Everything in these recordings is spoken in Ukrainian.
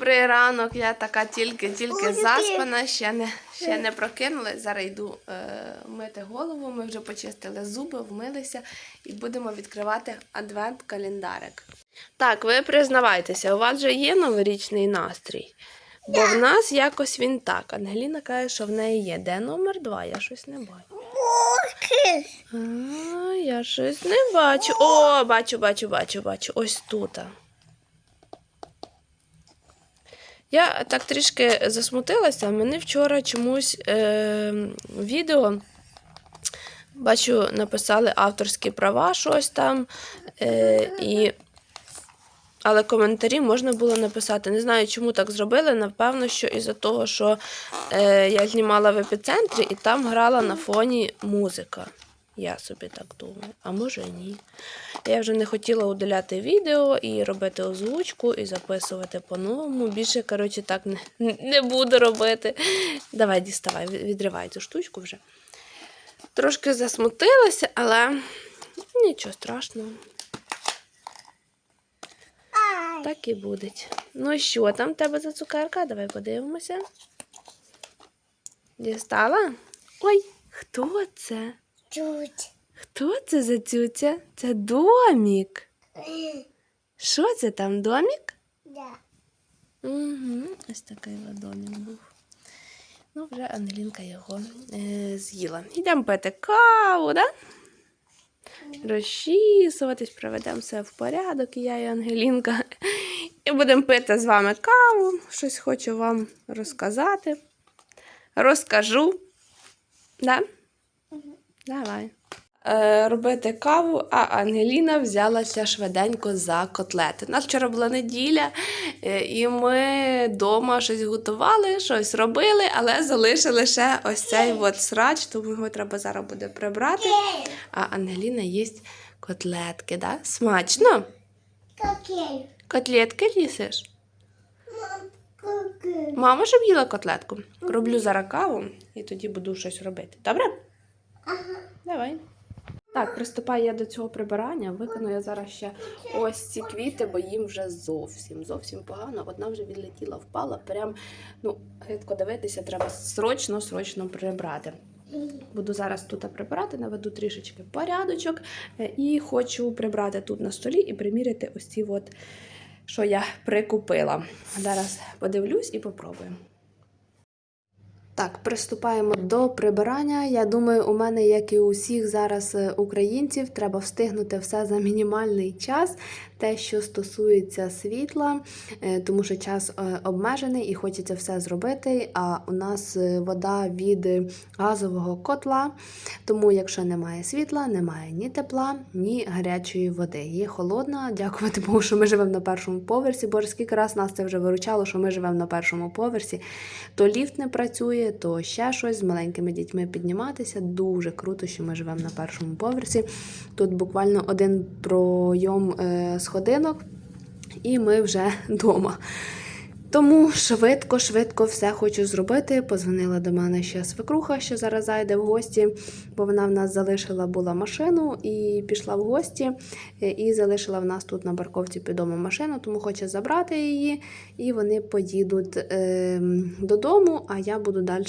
Добрий ранок, я така тільки-тільки заспана, ще не, ще не прокинулась. Зараз йду е, мити голову. Ми вже почистили зуби, вмилися і будемо відкривати адвент-календарик. Так, ви признавайтеся, у вас же є новорічний настрій. Бо в нас якось він так. Ангеліна каже, що в неї є. Де номер два? Я щось не бачу. А, я щось не бачу. О, бачу, бачу, бачу, бачу. Ось тут. Я так трішки засмутилася. Мене вчора чомусь е, відео. Бачу, написали авторські права, щось там. Е, і... Але коментарі можна було написати. Не знаю, чому так зробили. Напевно, що із-за того, що е, я знімала в епіцентрі і там грала на фоні музика. Я собі так думаю. А може ні. Я вже не хотіла удаляти відео і робити озвучку, і записувати по-новому. Більше, коротше, так не, не буду робити. Давай, діставай, відривай цю штучку вже. Трошки засмутилася, але нічого страшного. Так і буде. Ну що там в тебе за цукерка? Давай подивимося. Дістала? Ой, хто це? Чуть. Хто це за цюця? Це домік. Що це там, домік? Да. Угу. Ось такий домік був. Ну, вже Ангелінка його е, з'їла. Йдемо пити каву, да? Розчісуватись, приведемо все в порядок, і я і Ангелінка. І будемо пити з вами каву. Щось хочу вам розказати. Розкажу. Да? Давай. Е, робити каву, а Ангеліна взялася швиденько за котлети. У нас вчора була неділя, е, і ми вдома щось готували, щось робили, але залишили ще ось цей от срач, тому його треба зараз буде прибрати. А Ангеліна їсть котлетки, да? Смачно? Котлетки їсиш? Мама щоб їла котлетку. Роблю зараз каву і тоді буду щось робити. Добре? Давай. Так, приступаю я до цього прибирання. Виконую я зараз ще ось ці квіти, бо їм вже зовсім, зовсім погано. Одна вже відлетіла, впала. Прям, ну, гидко дивитися, треба срочно, срочно прибрати. Буду зараз тут прибирати, наведу трішечки порядочок е, і хочу прибрати тут на столі і приміряти ось ці от, що я прикупила. Зараз подивлюсь і попробую. Так, приступаємо до прибирання. Я думаю, у мене, як і у всіх зараз е, українців, треба встигнути все за мінімальний час. Те, що стосується світла, е, тому що час е, обмежений і хочеться все зробити. А у нас е, вода від газового котла. Тому, якщо немає світла, немає ні тепла, ні гарячої води. Є холодна. Дякувати Богу, що ми живемо на першому поверсі. Боже, скільки раз нас це вже виручало, що ми живемо на першому поверсі. То ліфт не працює, то ще щось з маленькими дітьми підніматися. Дуже круто, що ми живемо на першому поверсі. Тут буквально один пройом е, сходинок, і ми вже вдома. Тому швидко, швидко все хочу зробити. Позвонила до мене ще свекруха, що зараз зайде в гості, бо вона в нас залишила була машину і пішла в гості, е, і залишила в нас тут на парковці під домом машину, тому хоче забрати її, і вони поїдуть е, додому, а я буду далі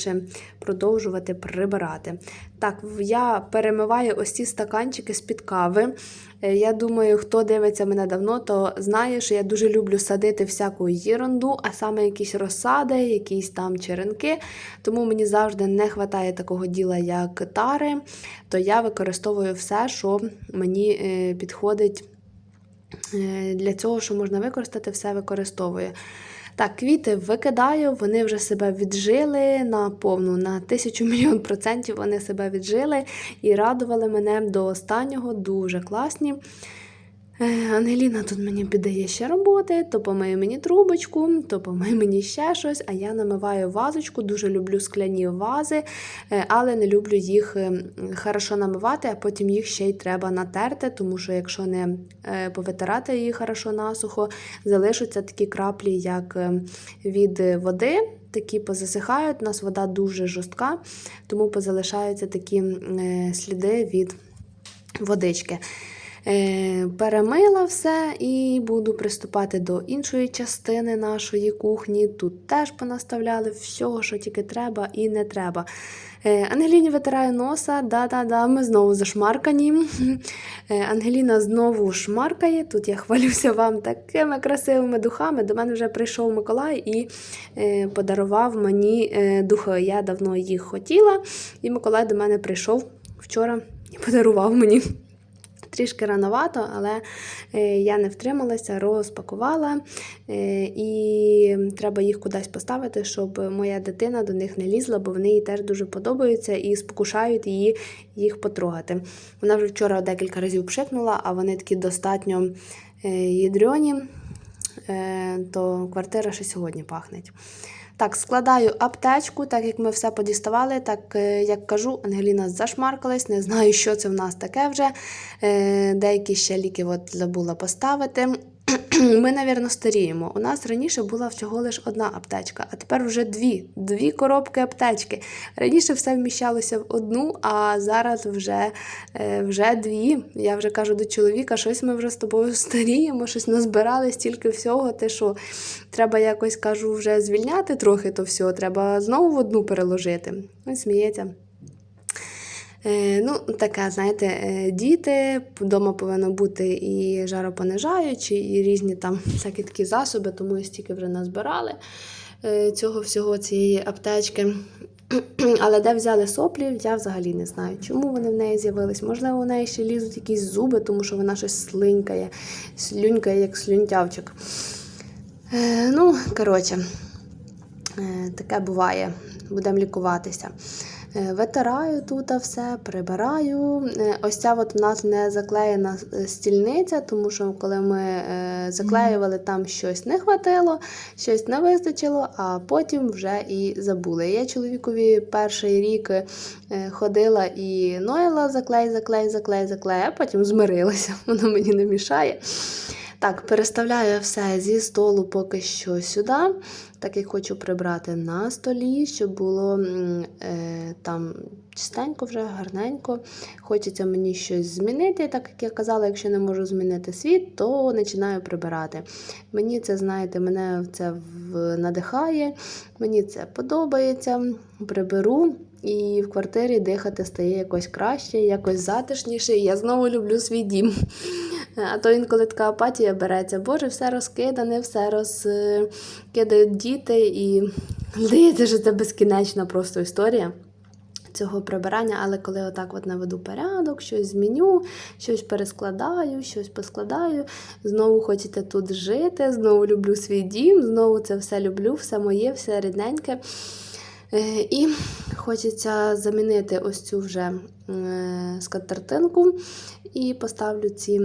продовжувати прибирати. Так, я перемиваю ось ці стаканчики з-під кави. Е, Я думаю, хто дивиться мене давно, то знає, що я дуже люблю садити всяку єрунду, а саме якісь розсади, якісь там черенки. Тому мені завжди не вистачає такого діла, як тари. То я використовую все, що мені е, підходить е, для цього, що можна використати, все використовую. Так, квіти викидаю, вони вже себе віджили на повну, на тисячу мільйон процентів вони себе віджили і радували мене до останнього, дуже класні. Ангеліна тут мені піддає ще роботи, то помиє мені трубочку, то помиє мені ще щось, а я намиваю вазочку, дуже люблю скляні вази, е, але не люблю їх е, хорошо намивати, а потім їх ще й треба натерти, тому що якщо не е, повитирати її хорошо насухо, залишаться такі краплі, як від води. Такі позасихають, у нас вода дуже жорстка, тому позалишаються такі сліди від водички. Е, перемила все і буду приступати до іншої частини нашої кухні. Тут теж понаставляли всього, що тільки треба і не треба. Е, Ангеліні витираю носа, да-да-да, ми знову зашмаркані. Е, Ангеліна знову шмаркає. Тут я хвалюся вам такими красивими духами. До мене вже прийшов Миколай і подарував мені духи. Я давно їх хотіла, і Миколай до мене прийшов вчора і подарував мені. Трішки рановато, але е, я не втрималася, розпакувала, е, і треба їх кудись поставити, щоб моя дитина до них не лізла, бо вони їй теж дуже подобаються і спокушають її їх потрогати. Вона вже вчора декілька разів пшикнула, а вони такі достатньо е, ядрьоні, то квартира ще сьогодні пахне. Так, складаю аптечку, так як ми все подіставали, так е, як кажу, Ангеліна зашмаркалась, не знаю, що це в нас таке вже. Е, Деякі ще ліки от забула поставити. Ми, напевно, старіємо. У нас раніше була всього лише одна аптечка, а тепер вже дві. Дві коробки аптечки. Раніше все вміщалося в одну, а зараз вже, е, вже дві. Я вже кажу до чоловіка, щось ми вже з тобою старіємо, щось назбирали стільки всього. Ти що, треба якось кажу, вже звільняти трохи то все, треба знову в одну переложити. Він сміється. Е, ну, таке, знаєте, е, діти, вдома повинно бути і жаропонижаючі, і різні там всякі такі засоби, тому і стільки вже назбирали е, цього всього, цієї аптечки. Але де взяли соплі, я взагалі не знаю, чому вони в неї з'явились. Можливо, у неї ще лізуть якісь зуби, тому що вона щось слинькає, слюнькає, як слюнтявчик. Ну, коротше, таке буває. Будемо лікуватися. Е, Витираю тут все, прибираю. Е, Ось ця от у нас не заклеєна е, стільниця, тому що коли ми заклеювали, там щось не хватило, щось не вистачило, а потім вже і забули. Я чоловікові перший рік ходила і ноїла заклей, заклей, заклей, заклей, а потім змирилася, воно мені не мішає. Так, переставляю все зі столу поки що сюди, так як хочу прибрати на столі, щоб було е, там чистенько вже, гарненько. Хочеться мені щось змінити, так як я казала, якщо не можу змінити світ, то починаю прибирати. Мені це, знаєте, мене це надихає, мені це подобається. Приберу. І в квартирі дихати стає якось краще, якось затишніше. Я знову люблю свій дім. А то інколи така апатія береться. Боже, все розкидане, все розкидають діти, і здається, що це безкінечна просто історія. Цього прибирання, але коли отак от наведу порядок, щось зміню, щось перескладаю, щось поскладаю, знову хочете тут жити, знову люблю свій дім, знову це все люблю, все моє, все рідненьке. Е, І хочеться замінити ось цю вже е, скатертинку і поставлю ці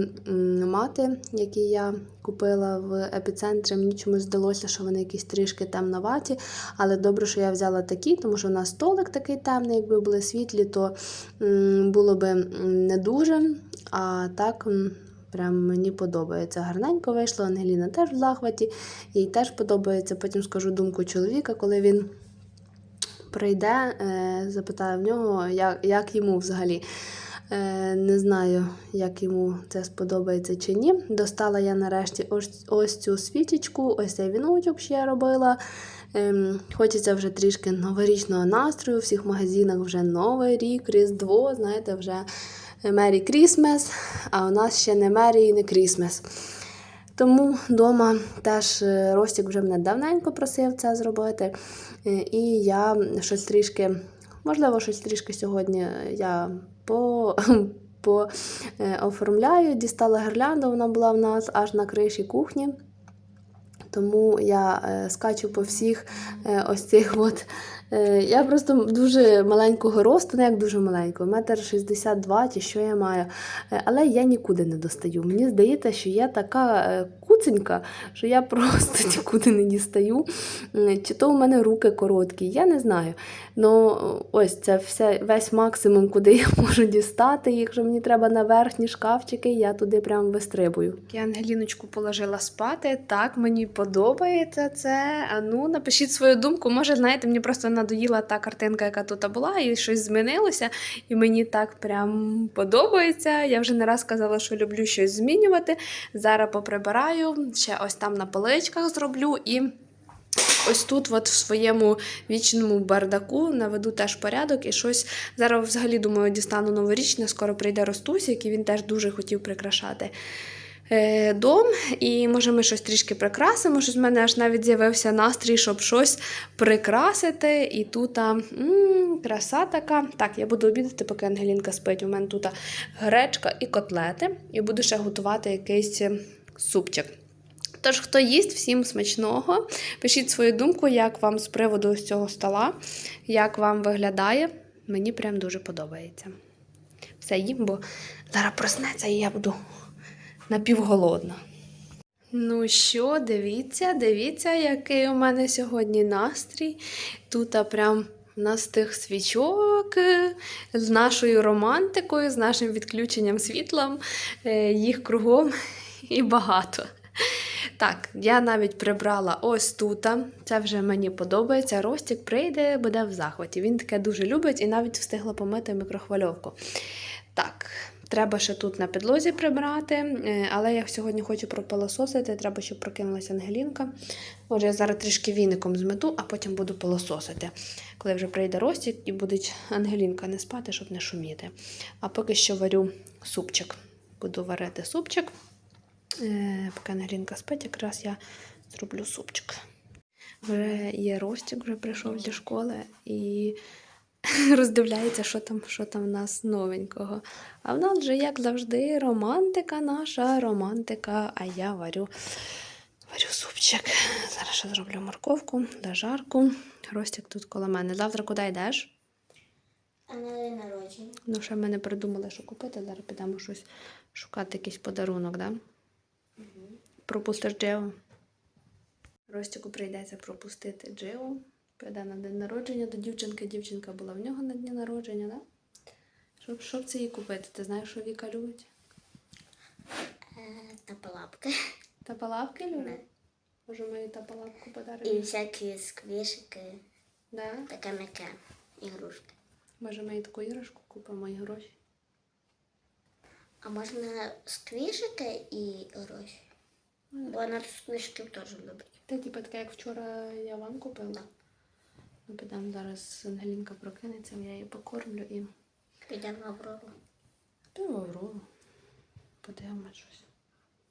мати, які я купила в епіцентрі. Мені чомусь здалося, що вони якісь трішки темноваті, але добре, що я взяла такі, тому що у нас столик такий темний, якби були світлі, то було би не дуже. А так. Прям мені подобається. Гарненько вийшло. Ангеліна теж в захваті, їй теж подобається. Потім скажу думку чоловіка, коли він прийде, е, запитаю в нього, як, як йому взагалі. Е, Не знаю, як йому це сподобається чи ні. Достала я нарешті ось, ось цю свічечку, ось цей віночок, що я робила. Ем, Хочеться вже трішки новорічного настрою. У всіх магазинах вже Новий рік, Різдво, знаєте, вже Merry Christmas, а у нас ще не Merry і не Christmas. Тому вдома теж е, Ростік вже мене давненько просив це зробити. Е, І я щось трішки, можливо, щось трішки сьогодні я по, по е, оформляю. Дістала гірлянду, вона була в нас аж на криші кухні. Тому я е, скачу по всіх е, ось цих от. Е, я просто дуже маленького росту, не як дуже маленького, метр 62 чи що я маю. Е, але я нікуди не достаю. Мені здається, що я така куценька, що я просто нікуди не дістаю. Чи то у мене руки короткі, я не знаю. Ну, ось це все, весь максимум, куди я можу дістати. Якщо мені треба на верхні шкафчики, я туди прям вистрибую. Я Ангеліночку положила спати. Так, мені подобається це. А ну, напишіть свою думку. Може, знаєте, мені просто надоїла та картинка, яка тут була, і щось змінилося. І мені так прям подобається. Я вже не раз казала, що люблю щось змінювати. Зараз поприбираю, ще ось там на поличках зроблю і. Ось тут, от в своєму вічному бардаку, наведу теж порядок і щось. Зараз взагалі думаю, дістану новорічне, скоро прийде Ростусь, який він теж дуже хотів прикрашати е, дом. І може ми щось трішки прикрасимо. Щось в мене аж навіть з'явився настрій, щоб щось прикрасити. І тут краса така. Так, я буду обідати, поки Ангелінка спить. У мене тут гречка і котлети, і буду ще готувати якийсь супчик. Тож, хто їсть, всім смачного. Пишіть свою думку, як вам з приводу ось цього стола, як вам виглядає. Мені прям дуже подобається. Все їм, бо зараз проснеться і я буду напівголодна. Ну що, дивіться, дивіться, який у мене сьогодні настрій. Тут а, прям нас тих свічок е, з нашою романтикою, з нашим відключенням світла. Е, Їх кругом і багато. Так, я навіть прибрала ось тут. Це вже мені подобається. Ростік прийде, буде в захваті. Він таке дуже любить і навіть встигла помити мікрохвильовку. Так, треба ще тут на підлозі прибрати, е, але я сьогодні хочу пропилососити. Треба, щоб прокинулася Ангелінка. Отже, я зараз трішки віником змету, а потім буду пилососити. Коли вже прийде Ростік і буде Ангелінка не спати, щоб не шуміти. А поки що варю супчик. Буду варити супчик. Е, Поки Ангелінка спить, якраз я зроблю супчик. Вже є Ростік, вже прийшов зі школи і роздивляється, що там, що там в нас новенького. А в нас вже, як завжди, романтика наша, романтика, а я варю, варю супчик. Зараз ще зроблю морковку, жарку. Ростік тут коло мене. Завтра куди йдеш? А на народження. Ну, ще ми не придумали, що купити. Зараз підемо щось шукати якийсь подарунок, да? Пропустиш Джео. Ростіку прийдеться пропустити Джео. Піде на день народження до дівчинки. Дівчинка була в нього на дні народження, да? Щоб, щоб це їй купити? Ти знаєш, що Віка любить? Е, та палапки. Та палавки любить? Може, ми їй та палавку І всякі сквішики, Да? таке м'яке, ігрушки. Може, ми їй таку іграшку купимо і гроші? А можна сквішики і гроші? Бо вона сквішків теж любить. Та типу таке, як вчора я вам купила. Ми підемо зараз Ангелінка прокинеться, я її покормлю і Підемо в Аврору. підемо в Аврору. Подивимось щось.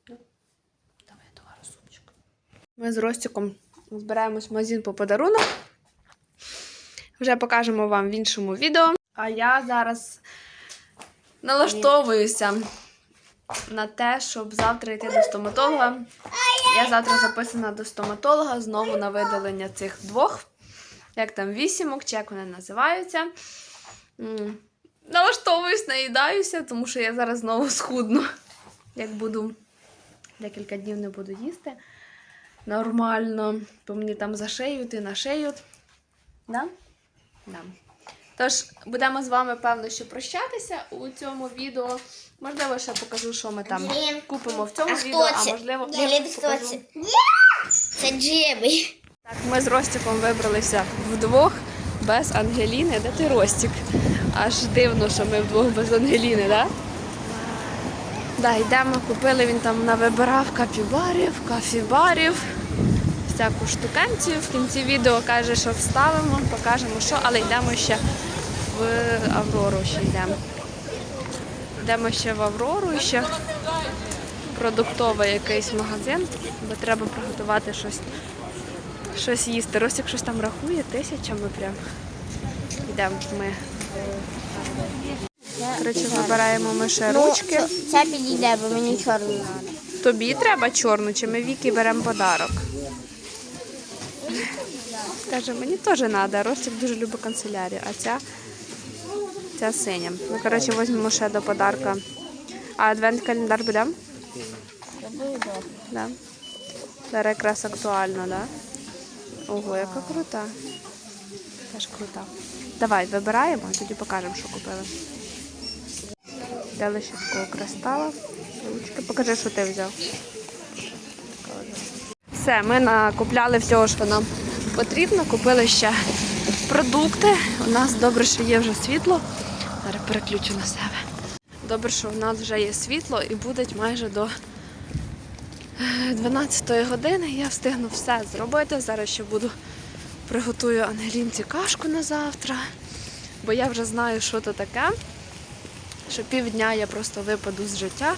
Ну, давай товару сумчик. Ми з Ростіком збираємось в магазин по подарунок. Вже покажемо вам в іншому відео. А я зараз налаштовуюся на те, щоб завтра йти до стоматолога. Я завтра записана до стоматолога знову на видалення цих двох, як там вісімок, чи як вони називаються. Налаштовуюсь, наїдаюся, тому що я зараз знову схудну. Як буду декілька днів не буду їсти нормально, бо мені там зашиють і нашиють. Да? Да. Тож, будемо з вами, певно, що прощатися у цьому відео. Можливо, ще покажу, що ми там Блін. купимо в цьому А хто відео, це? а можливо, хто покажу. це? Це Джебі. Так, ми з Ростіком вибралися вдвох без Ангеліни. Де ти Ростік? Аж дивно, що ми вдвох без Ангеліни, так? Да? Да, йдемо, купили він там навибирав капібарів, кафібарів, всяку штукенцію. В кінці відео каже, що вставимо, покажемо, що, але йдемо ще в Аврору ще йдемо. Йдемо ще в Аврору ще продуктовий якийсь магазин, бо треба приготувати щось щось їсти. Ростик щось там рахує тисячами прям. Йдемо ми. Коротше, вибираємо ми ще ручки. Це підійде, бо мені чорно треба. Тобі треба чорну, чи ми Вікі беремо подарок? Каже, мені теж треба. Ростик дуже любить канцелярію, а ця, ця синя. Ну, коротше, візьмемо ще до подарка. А адвент календар будемо? Да. Зараз якраз актуально, так? Да? Ого, яка крута. Теж крута. Давай, вибираємо, тоді покажемо, що купили. Взяли ще такого кристала. Ручки. Покажи, що ти взяв. Все, ми накупляли всього, що нам потрібно. Купили ще продукти. У нас добре, що є вже світло. Зараз переключу на себе. Добре, що в нас вже є світло і буде майже до 12 години. Я встигну все зробити. Зараз ще буду приготую Ангелінці кашку на завтра, бо я вже знаю, що то таке. Що півдня я просто випаду з життя.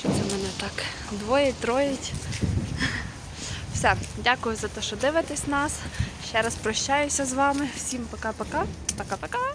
Що це мене так двоє, троїть. Все, дякую за те, що дивитесь нас. Ще раз прощаюся з вами. Всім пока-пока. Пока-пока.